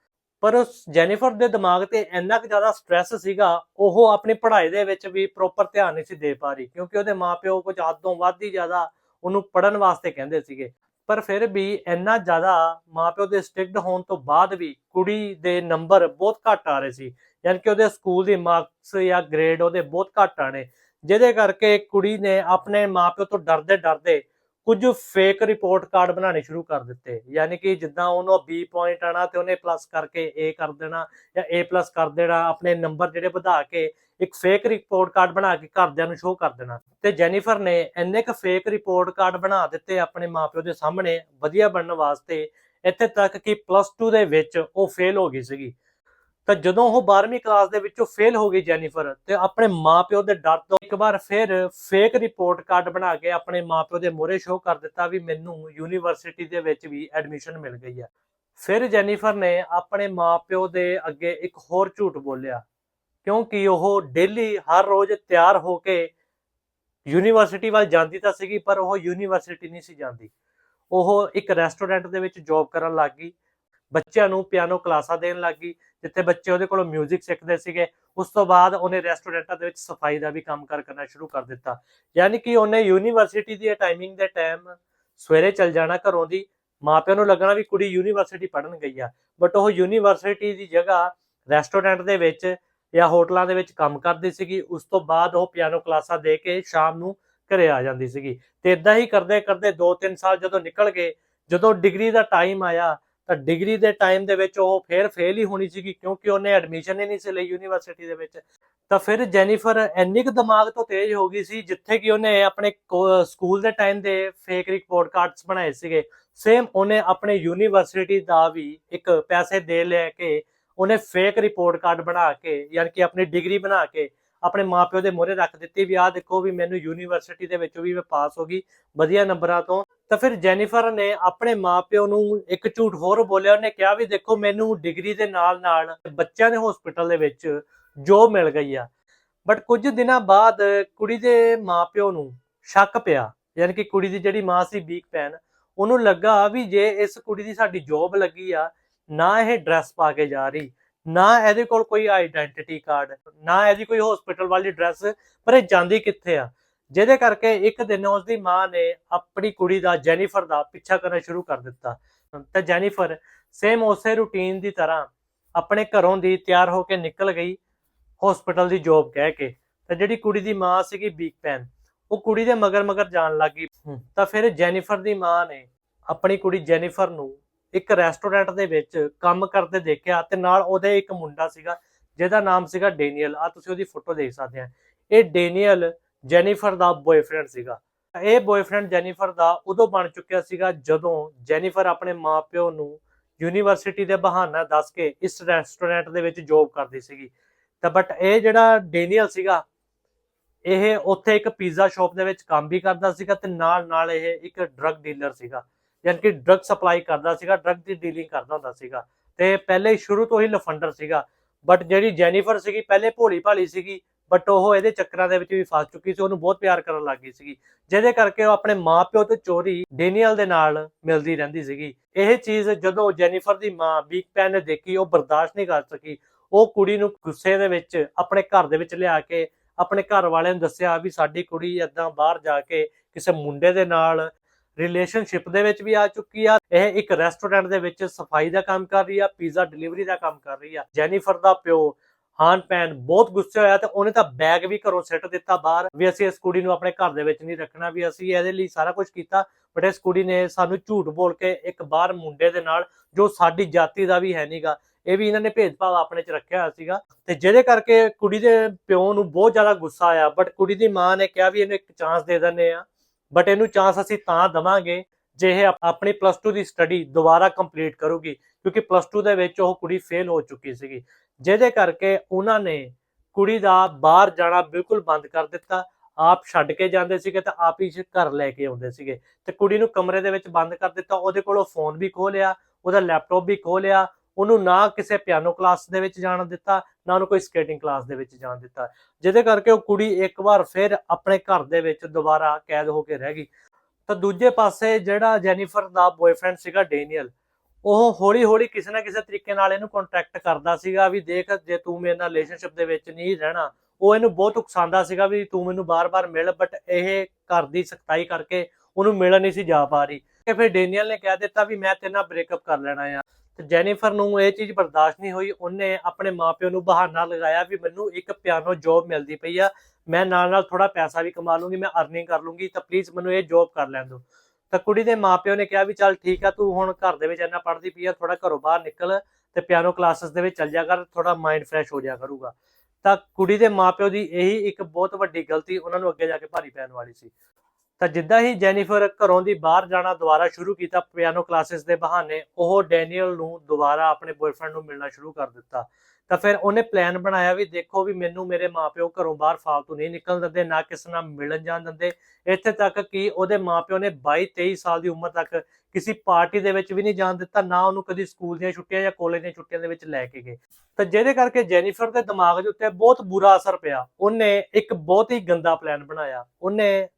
ਪਰ ਉਸ ਜੈਨੀਫਰ ਦੇ ਦਿਮਾਗ ਤੇ ਇੰਨਾ ਕੁ ਜ਼ਿਆਦਾ ਸਟ੍ਰੈਸ ਸੀਗਾ, ਉਹ ਆਪਣੀ ਪੜ੍ਹਾਈ ਦੇ ਵਿੱਚ ਵੀ ਪ੍ਰੋਪਰ ਧਿਆਨ ਨਹੀਂ ਸੀ ਦੇ ਪਾ ਰਹੀ, ਕਿਉਂਕਿ ਉਹਦੇ ਮਾਪਿਓ ਕੁਝ ਹੱਦੋਂ ਵੱਧ ਹੀ ਜ਼ਿਆਦਾ ਉਹਨੂੰ ਪੜਨ ਵਾਸਤੇ ਕਹਿੰਦੇ ਸੀਗੇ। ਪਰ ਫਿਰ ਵੀ ਇੰਨਾ ਜ਼ਿਆਦਾ ਮਾਪਿਓ ਦੇ ਸਟ੍ਰਿਕਟ ਹੋਣ ਤੋਂ ਬਾਅਦ ਵੀ ਕੁੜੀ ਦੇ ਨੰਬਰ ਬਹੁਤ ਘੱਟ ਆ ਰਹੇ ਸੀ, ਯਾਨੀ ਕਿ ਉਹਦੇ ਸਕੂਲ ਦੀ ਮਾਰਕਸ ਜਾਂ ਗ੍ਰੇਡ ਉਹਦੇ ਬਹੁਤ ਘੱਟ ਆਣੇ ਜਿਹਦੇ ਕਰਕੇ ਕੁੜੀ ਨੇ ਆਪਣੇ ਮਾਪਿਓ ਤੋਂ ਡਰਦੇ ਡਰਦੇ ਕੁਝ ਫੇਕ ਰਿਪੋਰਟ ਕਾਰਡ ਬਣਾਉਣੇ ਸ਼ੁਰੂ ਕਰ ਦਿੱਤੇ। ਯਾਨੀ ਕਿ ਜਿੱਦਾਂ ਉਹਨੂੰ B ਪੁਆਇੰਟ ਆਣਾ ਤੇ ਉਹਨੇ ਪਲੱਸ ਕਰਕੇ A ਕਰ ਦੇਣਾ ਜਾਂ A ਪਲੱਸ ਕਰ ਦੇਣਾ, ਆਪਣੇ ਨੰਬਰ ਜਿਹੜੇ ਵਧਾ ਕੇ ਇੱਕ ਫੇਕ ਰਿਪੋਰਟ ਕਾਰਡ ਬਣਾ ਕੇ ਘਰਦਿਆਂ ਨੂੰ ਸ਼ੋਅ ਕਰ ਦੇਣਾ। ਤੇ ਜੈਨੀਫਰ ਨੇ ਇੰਨੇ ਕ ਫੇਕ ਰਿਪੋਰਟ ਕਾਰਡ ਬਣਾ ਦਿੱਤੇ ਆਪਣੇ ਮਾਪਿਓ ਦੇ ਸਾਹਮਣੇ, ਵਧੀਆ ਬਣਨ ਵਾਸਤੇ, ਇੱਥੇ ਤੱਕ ਕਿ ਪਲੱਸ 2 ਦੇ ਵਿੱਚ ਉਹ ਫੇਲ ਹੋ ਗਈ ਸੀਗੀ। ਤਾਂ ਜਦੋਂ ਉਹ 12ਵੀਂ ਕਲਾਸ ਦੇ ਵਿੱਚੋਂ ਫੇਲ ਹੋ ਗਈ ਜੈਨੀਫਰ ਤੇ ਆਪਣੇ ਮਾਪਿਓ ਦੇ ਡਰ ਤੋਂ ਇੱਕ ਵਾਰ ਫਿਰ ਫੇਕ ਰਿਪੋਰਟ ਕਾਰਡ ਬਣਾ ਕੇ ਆਪਣੇ ਮਾਪਿਓ ਦੇ ਮੋਹਰੇ ਸ਼ੋਅ ਕਰ ਦਿੱਤਾ ਵੀ ਮੈਨੂੰ ਯੂਨੀਵਰਸਿਟੀ ਦੇ ਵਿੱਚ ਵੀ ਐਡਮਿਸ਼ਨ ਮਿਲ ਗਈ ਹੈ। ਫਿਰ ਜੈਨੀਫਰ ਨੇ ਆਪਣੇ ਮਾਪਿਓ ਦੇ ਅੱਗੇ ਇੱਕ ਹੋਰ ਝੂਠ ਬੋਲਿਆ, ਕਿਉਂਕਿ ਉਹ ਡੇਲੀ ਹਰ ਰੋਜ਼ ਤਿਆਰ ਹੋ ਕੇ ਯੂਨੀਵਰਸਿਟੀ ਵੱਲ ਜਾਂਦੀ ਤਾਂ ਸੀਗੀ, ਪਰ ਉਹ ਯੂਨੀਵਰਸਿਟੀ ਨਹੀਂ ਸੀ ਜਾਂਦੀ। ਉਹ ਇੱਕ ਰੈਸਟੋਰੈਂਟ ਦੇ ਵਿੱਚ ਜੌਬ ਕਰਨ ਲੱਗ ਗਈ। ਬੱਚਿਆਂ ਨੂੰ ਪਿਆਨੋ ਕਲਾਸਾਂ ਦੇਣ ਲੱਗ ਗਈ, ਜਿੱਥੇ ਬੱਚੇ ਉਹਦੇ ਕੋਲੋਂ 뮤직 ਸਿੱਖਦੇ ਸੀਗੇ, ਉਸ ਤੋਂ ਬਾਅਦ ਉਹਨੇ ਰੈਸਟੋਰੈਂਟਾਂ ਦੇ ਵਿੱਚ ਸਫ਼ਾਈ ਦਾ ਵੀ ਕੰਮ ਕਰ ਕਰਨਾ ਸ਼ੁਰੂ ਕਰ ਦਿੱਤਾ। ਯਾਨੀ ਕਿ ਉਹਨੇ ਯੂਨੀਵਰਸਿਟੀ ਦੀ ਟਾਈਮਿੰਗ ਦੇ ਟਾਈਮ ਸਵੇਰੇ ਚੱਲ ਜਾਣਾ ਘਰੋਂ ਦੀ ਮਾਪਿਆਂ ਨੂੰ ਲੱਗਣਾ ਵੀ ਕੁੜੀ ਯੂਨੀਵਰਸਿਟੀ ਪੜ੍ਹਨ ਗਈ ਆ। ਬਟ ਉਹ ਯੂਨੀਵਰਸਿਟੀ ਦੀ ਜਗ੍ਹਾ ਰੈਸਟੋਰੈਂਟ ਦੇ ਵਿੱਚ ਜਾਂ ਹੋਟਲਾਂ ਦੇ ਵਿੱਚ ਕੰਮ ਕਰਦੀ ਸੀਗੀ, ਉਸ ਤੋਂ ਬਾਅਦ ਉਹ ਪਿਆਨੋ ਕਲਾਸਾਂ ਦੇ ਕੇ ਸ਼ਾਮ ਨੂੰ ਘਰੇ ਆ ਜਾਂਦੀ ਸੀਗੀ। ਤੇ ਇਦਾਂ ਹੀ ਕਰਦੇ ਕਰਦੇ 2-3 ਸਾਲ ਜਦੋਂ ਨਿਕਲ ਗਏ, ਜਦੋਂ ਡਿਗਰੀ ਦਾ ਟਾਈਮ ਆਇਆ ਤਾਂ ਡਿਗਰੀ ਦੇ ਟਾਈਮ ਦੇ ਵਿੱਚ ਉਹ ਫੇਰ ਫੇਲ ਹੀ ਹੋਣੀ ਸੀਗੀ ਕਿਉਂਕਿ ਉਹਨੇ ਐਡਮਿਸ਼ਨ ਹੀ ਨਹੀਂ ਸੀ ਲਈ ਯੂਨੀਵਰਸਿਟੀ ਦੇ ਵਿੱਚ। ਤਾਂ ਫਿਰ ਜੈਨੀਫਰ ਇੰਨੀ ਕੁ ਦਿਮਾਗ ਤੋਂ ਤੇਜ਼ ਹੋ ਗਈ ਸੀ ਜਿੱਥੇ ਕਿ ਉਹਨੇ ਆਪਣੇ ਸਕੂਲ ਦੇ ਟਾਈਮ ਦੇ ਫੇਕ ਰਿਪੋਰਟ ਕਾਰਡਸ ਬਣਾਏ ਸੀਗੇ। ਸੇਮ ਉਹਨੇ ਆਪਣੇ ਯੂਨੀਵਰਸਿਟੀ ਦਾ ਵੀ ਇੱਕ ਪੈਸੇ ਦੇ ਲੈ ਕੇ ਉਹਨੇ ਫੇਕ ਰਿਪੋਰਟ ਕਾਰਡ ਬਣਾ ਕੇ, ਯਾਨੀ ਕਿ ਆਪਣੀ ਡਿਗਰੀ ਬਣਾ ਕੇ ਆਪਣੇ ਮਾਪਿਓ ਦੇ ਮੋਹਰੇ ਰੱਖ ਦਿੱਤੀ ਵੀ ਆਹ ਦੇਖੋ ਵੀ ਮੈਨੂੰ ਯੂਨੀਵਰਸਿਟੀ ਦੇ ਵਿੱਚੋਂ ਵੀ ਮੈਂ ਪਾਸ ਹੋ ਗਈ। ਵਧੀਆ ਨੰਬਰਾਂ ਤੋਂ ਤਾਂ ਫਿਰ ਜੈਨੀਫਰ ਨੇ ਆਪਣੇ ਮਾਪਿਓ ਨੂੰ ਇੱਕ ਝੂਠ ਹੋਰ ਬੋਲਿਆ, ਉਹਨੇ ਕਿਹਾ ਵੀ ਦੇਖੋ ਮੈਨੂੰ ਡਿਗਰੀ ਦੇ ਨਾਲ ਨਾਲ ਬੱਚਿਆਂ ਦੇ ਹਸਪੀਟਲ ਦੇ ਵਿੱਚ ਜੋਬ ਮਿਲ ਗਈ ਆ। ਬਟ ਕੁਝ ਦਿਨਾਂ ਬਾਅਦ ਕੁੜੀ ਦੇ ਮਾਪਿਓ ਨੂੰ ਸ਼ੱਕ ਪਿਆ, ਯਾਨੀ ਕਿ ਕੁੜੀ ਦੀ ਜਿਹੜੀ ਮਾਂ ਸੀ ਬੀਕ ਪੈਨ ਉਹਨੂੰ ਲੱਗਾ ਵੀ ਜੇ ਇਸ ਕੁੜੀ ਦੀ ਸਾਡੀ ਜੋਬ ਲੱਗੀ ਆ, ਨਾ ਇਹ ਡਰੈਸ ਪਾ ਕੇ ਜਾ ਰਹੀ, ਨਾ ਇਹਦੇ ਕੋਲ ਕੋਈ ਆਈਡੈਂਟੀਟੀ ਕਾਰਡ ਨਾ ਇਹਦੀ ਕੋਈ ਹਸਪੀਟਲ ਵਾਲੀ ਡਰੈਸ ਪਰ ਇਹ ਜਾਂਦੀ ਕਿੱਥੇ ਆ? ਜਿਹਦੇ ਕਰਕੇ ਇੱਕ ਦਿਨ ਉਸ ਦੀ ਮਾਂ ਨੇ ਆਪਣੀ ਕੁੜੀ ਦਾ ਜੈਨੀਫਰ ਦਾ ਪਿੱਛਾ ਕਰਨਾ ਸ਼ੁਰੂ ਕਰ ਦਿੱਤਾ। ਤੇ ਜੈਨੀਫਰ ਸੇਮ ਉਸੇ ਰੂਟੀਨ ਦੀ ਤਰ੍ਹਾਂ ਆਪਣੇ ਘਰੋਂ ਦੀ ਤਿਆਰ ਹੋ ਕੇ ਨਿਕਲ ਗਈ ਹਸਪੀਟਲ ਦੀ ਜੌਬ ਕਹਿ ਕੇ। ਤੇ ਜਿਹੜੀ ਕੁੜੀ ਦੀ ਮਾਂ ਸੀਗੀ ਬੀਕ ਪੈਨ ਉਹ ਕੁੜੀ ਦੇ ਮਗਰ ਮਗਰ ਜਾਣ ਲੱਗੀ ਤਾਂ ਫਿਰ ਜੈਨੀਫਰ ਦੀ ਮਾਂ ਨੇ ਆਪਣੀ ਕੁੜੀ ਜੈਨੀਫਰ ਨੂੰ ਇੱਕ ਰੈਸਟੋਰੈਂਟ ਦੇ ਵਿੱਚ ਕੰਮ ਕਰਦੇ ਦੇਖਿਆ ਤੇ ਨਾਲ ਉਹਦੇ ਇੱਕ ਮੁੰਡਾ ਸੀਗਾ ਜਿਹਦਾ ਨਾਮ ਸੀਗਾ ਡੈਨੀਅਲ। ਆ ਤੁਸੀਂ ਉਹਦੀ ਫੋਟੋ ਦੇਖ ਸਕਦੇ ਆ। ਇਹ ਡੈਨੀਅਲ ਜੈਨੀਫਰ ਦਾ ਬॉयਫ੍ਰੈਂਡ ਸੀਗਾ। ਇਹ ਬॉयਫ੍ਰੈਂਡ ਜੈਨੀਫਰ ਦਾ ਉਦੋਂ ਬਣ ਚੁੱਕਿਆ ਸੀਗਾ ਜਦੋਂ ਜੈਨੀਫਰ ਆਪਣੇ ਮਾਪਿਓ ਨੂੰ ਯੂਨੀਵਰਸਿਟੀ ਦੇ ਬਹਾਨਾ ਦੱਸ ਕੇ ਇਸ ਰੈਸਟੋਰੈਂਟ ਦੇ ਵਿੱਚ ਜੌਬ ਕਰਦੀ ਸੀਗੀ। ਤਾਂ ਬਟ ਇਹ ਜਿਹੜਾ ਡੇਨੀਅਲ ਸੀਗਾ, ਇਹ ਉੱਥੇ ਇੱਕ ਪੀਜ਼ਾ ਸ਼ਾਪ ਦੇ ਵਿੱਚ ਕੰਮ ਵੀ ਕਰਦਾ ਸੀਗਾ ਤੇ ਨਾਲ ਨਾਲ ਇਹ ਇੱਕ ਡਰੱਗ ਡੀਲਰ ਸੀਗਾ। ਯਾਨੀ ਕਿ ਡਰੱਗ ਸਪਲਾਈ ਕਰਦਾ ਸੀਗਾ ਡਰੱਗ ਦੀ ਡੀਲਿੰਗ ਕਰਦਾ ਹੁੰਦਾ ਸੀਗਾ। ਤੇ ਪਹਿਲੇ ਸ਼ੁਰੂ ਤੋਂ ਹੀ ਲਫੰਡਰ ਸੀਗਾ। ਬਟ ਜਿਹੜੀ ਜੈਨੀਫਰ ਸੀਗੀ, ਪਹਿਲੇ ਭੋਲੀ ਭਾਲੀ ਸੀਗੀ ਬਟ ਉਹ ਇਹਦੇ ਚੱਕਰਾਂ ਦੇ ਵਿੱਚ ਵੀ ਫਸ ਚੁੱਕੀ ਸੀ, ਉਹਨੂੰ ਬਹੁਤ ਪਿਆਰ ਕਰਨ ਲੱਗ ਗਈ ਸੀਗੀ। ਜਿਹਦੇ ਕਰਕੇ ਉਹ ਆਪਣੇ ਮਾਪਿਓ ਤੋਂ ਚੋਰੀ ਡੇਨੀਅਲ ਦੇ ਨਾਲ ਮਿਲਦੀ ਰਹਿੰਦੀ ਸੀਗੀ। ਇਹ ਚੀਜ਼ ਜਦੋਂ ਜੈਨੀਫਰ ਦੀ ਮਾਂ ਬੀਕ ਪੈਨ ਨੇ ਦੇਖੀ, ਉਹ ਬਰਦਾਸ਼ਤ ਨਹੀਂ ਕਰ ਸਕੀ। ਉਹ ਕੁੜੀ ਨੂੰ ਗੁੱਸੇ ਦੇ ਵਿੱਚ ਆਪਣੇ ਘਰ ਦੇ ਵਿੱਚ ਲਿਆ ਕੇ ਆਪਣੇ ਘਰ ਵਾਲਿਆਂ ਨੂੰ ਦੱਸਿਆ ਵੀ ਸਾਡੀ ਕੁੜੀ ਏਦਾਂ ਬਾਹਰ ਜਾ ਕੇ ਕਿਸੇ ਮੁੰਡੇ ਦੇ ਨਾਲ ਰਿਲੇਸ਼ਨਸ਼ਿਪ ਦੇ ਵਿੱਚ ਵੀ ਆ ਚੁੱਕੀ ਆ। ਇਹ ਇੱਕ ਰੈਸਟੋਰੈਂਟ ਦੇ ਵਿੱਚ ਸਫ਼ਾਈ ਦਾ ਕੰਮ ਕਰ ਰਹੀ ਆ ਪੀਜ਼ਾ ਡਿਲੀਵਰੀ ਦਾ ਕੰਮ ਕਰ ਰਹੀ ਆ। ਜੈਨੀਫਰ ਦਾ ਪਿਓ ਹਾਨ ਪੈਨ ਬਹੁਤ ਗੁੱਸੇ ਹੋਇਆ ਤੇ ਉਹਨੇ ਤਾਂ ਬੈਗ ਵੀ ਘਰੋਂ ਸਿੱਟ ਦਿੱਤਾ ਬਾਹਰ ਵੀ ਅਸੀਂ ਇਸ ਕੁੜੀ ਨੂੰ ਆਪਣੇ ਘਰ ਦੇ ਵਿੱਚ ਨਹੀਂ ਰੱਖਣਾ, ਵੀ ਅਸੀਂ ਇਹਦੇ ਲਈ ਸਾਰਾ ਕੁਝ ਕੀਤਾ ਬਟ ਇਸ ਕੁੜੀ ਨੇ ਸਾਨੂੰ ਝੂਠ ਬੋਲ ਕੇ ਇੱਕ ਬਾਹਰ ਮੁੰਡੇ ਦੇ ਨਾਲ, ਜੋ ਸਾਡੀ ਜਾਤੀ ਦਾ ਵੀ ਹੈ ਨਹੀਂਗਾ ਇਹ ਵੀ ਇਹਨਾਂ ਨੇ ਭੇਦਭਾਵ ਆਪਣੇ ਚ ਰੱਖਿਆ ਹੋਇਆ ਸੀਗਾ ਤੇ ਜਿਹਦੇ ਕਰਕੇ ਕੁੜੀ ਦੇ ਪਿਓ ਨੂੰ ਬਹੁਤ ਜ਼ਿਆਦਾ ਗੁੱਸਾ ਆਇਆ ਬਟ ਕੁੜੀ ਦੀ ਮਾਂ ਨੇ ਕਿਹਾ ਵੀ ਇਹਨੂੰ ਇੱਕ ਚਾਂਸ ਦੇ ਦਿੰਦੇ ਆ ਬਟ ਇਹਨੂੰ ਚਾਂਸ ਅਸੀਂ ਤਾਂ ਦਵਾਂਗੇ ਜੇ ਇਹ ਆਪਣੀ ਪਲੱਸ 2 ਦੀ ਸਟੱਡੀ ਦੁਬਾਰਾ ਕੰਪਲੀਟ ਕਰੂਗੀ, ਕਿਉਂਕਿ ਪਲੱਸ 2 ਦੇ ਵਿੱਚ ਉਹ ਕੁੜੀ ਫੇਲ ਹੋ ਚੁੱਕੀ ਸੀਗੀ। ਜਿਹਦੇ ਕਰਕੇ ਉਹਨਾਂ ਨੇ ਕੁੜੀ ਦਾ ਬਾਹਰ ਜਾਣਾ ਬਿਲਕੁਲ ਬੰਦ ਕਰ ਦਿੱਤਾ। ਆਪ ਛੱਡ ਕੇ ਜਾਂਦੇ ਸੀਗੇ ਤਾਂ ਆਪ ਹੀ ਘਰ ਲੈ ਕੇ ਆਉਂਦੇ ਸੀਗੇ। ਤੇ ਕੁੜੀ ਨੂੰ ਕਮਰੇ ਦੇ ਵਿੱਚ ਬੰਦ ਕਰ ਦਿੱਤਾ। ਉਹਦੇ ਕੋਲੋਂ ਫੋਨ ਵੀ ਖੋਹ ਲਿਆ, ਉਹਦਾ ਲੈਪਟਾਪ ਵੀ ਖੋਹ ਲਿਆ। ਉਹਨੂੰ ਨਾ ਕਿਸੇ ਪਿਆਨੋ ਕਲਾਸ ਦੇ ਵਿੱਚ ਜਾਣ ਦਿੱਤਾ, ਨਾ ਉਹਨੂੰ ਕੋਈ ਸਕੇਟਿੰਗ ਕਲਾਸ ਦੇ ਵਿੱਚ ਜਾਣ ਦਿੱਤਾ। ਜਿਹਦੇ ਕਰਕੇ ਉਹ ਕੁੜੀ ਇੱਕ ਵਾਰ ਫਿਰ ਆਪਣੇ ਘਰ ਦੇ ਵਿੱਚ ਦੁਬਾਰਾ ਕੈਦ ਹੋ ਕੇ ਰਹਿ ਗਈ। ਤਾਂ ਦੂਜੇ ਪਾਸੇ ਜਿਹੜਾ ਜੈਨੀਫਰ ਦਾ ਬॉयਫ੍ਰੈਂਡ ਸੀਗਾ ਡੇਨੀਅਲ ਉਹ ਹੌਲੀ ਹੌਲੀ ਕਿਸੇ ਨਾ ਕਿਸੇ ਤਰੀਕੇ ਨਾਲ ਇਹਨੂੰ ਕੰਟੈਕਟ ਕਰਦਾ ਸੀਗਾ ਵੀ ਦੇਖ ਜੇ ਤੂੰ ਮੇਰੇ ਨਾਲ ਰਿਲੇਸ਼ਨਸ਼ਿਪ ਦੇ ਵਿੱਚ ਨਹੀਂ ਰਹਿਣਾ, ਉਹ ਇਹਨੂੰ ਬਹੁਤ ਉਕਸਾਉਂਦਾ ਸੀਗਾ ਵੀ ਤੂੰ ਮੈਨੂੰ ਬਾਰ-ਬਾਰ ਮਿਲ ਬਟ ਇਹ ਘਰ ਸਖਤਾਈ ਕਰਕੇ ਉਹਨੂੰ ਮਿਲਣ ਨਹੀਂ ਸੀ ਜਾ ਪਾ ਰਹੀ। ਤੇ ਫਿਰ ਡੇਨੀਅਲ ਨੇ ਕਹਿ ਦਿੱਤਾ ਵੀ ਮੈਂ ਤੇਰੇ ਨਾਲ ਬ੍ਰੇਕਅਪ ਕਰ ਲੈਣਾ ਆ। ਤੇ ਜੈਨੀਫਰ ਨੂੰ ਇਹ ਚੀਜ਼ ਬਰਦਾਸ਼ਤ ਨਹੀਂ ਹੋਈ, ਉਹਨੇ ਆਪਣੇ ਮਾਪਿਓ ਨੂੰ ਬਹਾਨਾ ਲਗਾਇਆ ਵੀ ਮੈਨੂੰ ਇੱਕ ਪਿਆਨੋ ਜੌਬ ਮਿਲਦੀ ਪਈ ਆ, ਮੈਂ ਨਾਲ ਨਾਲ ਥੋੜਾ ਪੈਸਾ ਵੀ ਕਮਾ ਲੂੰਗੀ, ਮੈਂ ਅਰਨਿੰਗ ਕਰ ਲੂੰਗੀ, ਤਾਂ ਪਲੀਜ਼ ਮੈਨੂੰ ਇਹ ਜੌਬ ਕਰ ਲੈਣ ਦਿਓ। ਤਾਂ ਕੁੜੀ ਦੇ ਮਾਪਿਓ ਨੇ ਕਿਹਾ ਵੀ ਚੱਲ ਠੀਕ ਆ, ਤੂੰ ਹੁਣ ਘਰ ਦੇ ਵਿੱਚ ਇੰਨਾ ਪੜ੍ਹਦੀ ਪਈ ਆ ਥੋੜਾ ਘਰੋਂ ਬਾਹਰ ਨਿਕਲ ਤੇ ਪਿਆਨੋ ਕਲਾਸਿਸ ਦੇ ਵਿੱਚ ਚੱਲ ਜਾ ਕਰ ਥੋੜਾ ਮਾਈਂਡ ਫਰੈਸ਼ ਹੋ ਜਾ ਕਰੂਗਾ। ਤਾਂ ਕੁੜੀ ਦੇ ਮਾਪਿਓ ਦੀ ਇਹੀ ਇੱਕ ਬਹੁਤ ਵੱਡੀ ਗਲਤੀ, ਉਹਨਾਂ ਨੂੰ ਅੱਗੇ ਜਾ ਕੇ ਭਾਰੀ ਪੈਣ ਵਾਲੀ ਸੀ। ਤਾਂ ਜਿੱਦਾਂ ਹੀ ਜੈਨੀਫਰ ਘਰੋਂ ਦੀ ਬਾਹਰ ਜਾਣਾ ਦੁਬਾਰਾ ਸ਼ੁਰੂ ਕੀਤਾ ਪਿਆਨੋ ਕਲਾਸਿਸ ਦੇ ਬਹਾਨੇ, ਉਹ ਡੈਨੀਅਲ ਨੂੰ ਦੁਬਾਰਾ ਆਪਣੇ ਬॉयਫ੍ਰੈਂਡ ਨੂੰ ਮਿਲਣਾ ਸ਼ੁਰੂ ਕਰ ਦਿੱਤਾ। ਤਾਂ ਫਿਰ ਉਹਨੇ ਪਲਾਨ ਬਣਾਇਆ ਵੀ ਦੇਖੋ ਵੀ ਮੈਨੂੰ ਮੇਰੇ ਮਾਪਿਓ ਘਰੋਂ ਬਾਹਰ ਫਾਲਤੂ ਨਹੀਂ ਨਿਕਲਣ ਦਿੰਦੇ, ਨਾ ਕਿਸੇ ਨਾਲ ਮਿਲਣ ਜਾਣ ਦਿੰਦੇ। ਇੱਥੇ ਤੱਕ ਕਿ ਉਹਦੇ ਮਾਪਿਓ ਨੇ 22 23 ਸਾਲ ਦੀ ਉਮਰ ਤੱਕ ਕਿਸੇ ਪਾਰਟੀ ਦੇ ਵਿੱਚ ਵੀ ਨਹੀਂ ਜਾਣ ਦਿੱਤਾ, ਨਾ ਉਹਨੂੰ ਕਦੀ ਸਕੂਲ ਦੀਆਂ ਛੁੱਟੀਆਂ ਜਾਂ ਕਾਲਜ ਦੀਆਂ ਛੁੱਟੀਆਂ ਦੇ ਵਿੱਚ ਲੈ ਕੇ ਗਏ। ਤਾਂ ਜਿਹਦੇ ਕਰਕੇ ਜੈਨੀਫਰ ਦੇ ਦਿਮਾਗ ਦੇ ਉੱਤੇ ਬਹੁਤ ਬੁਰਾ ਅਸਰ ਪਿਆ। ਉਹਨੇ ਇੱਕ ਬਹੁਤ ਹੀ ਗੰਦਾ ਪਲਾਨ ਬਣਾਇਆ। ਉਹਨੇ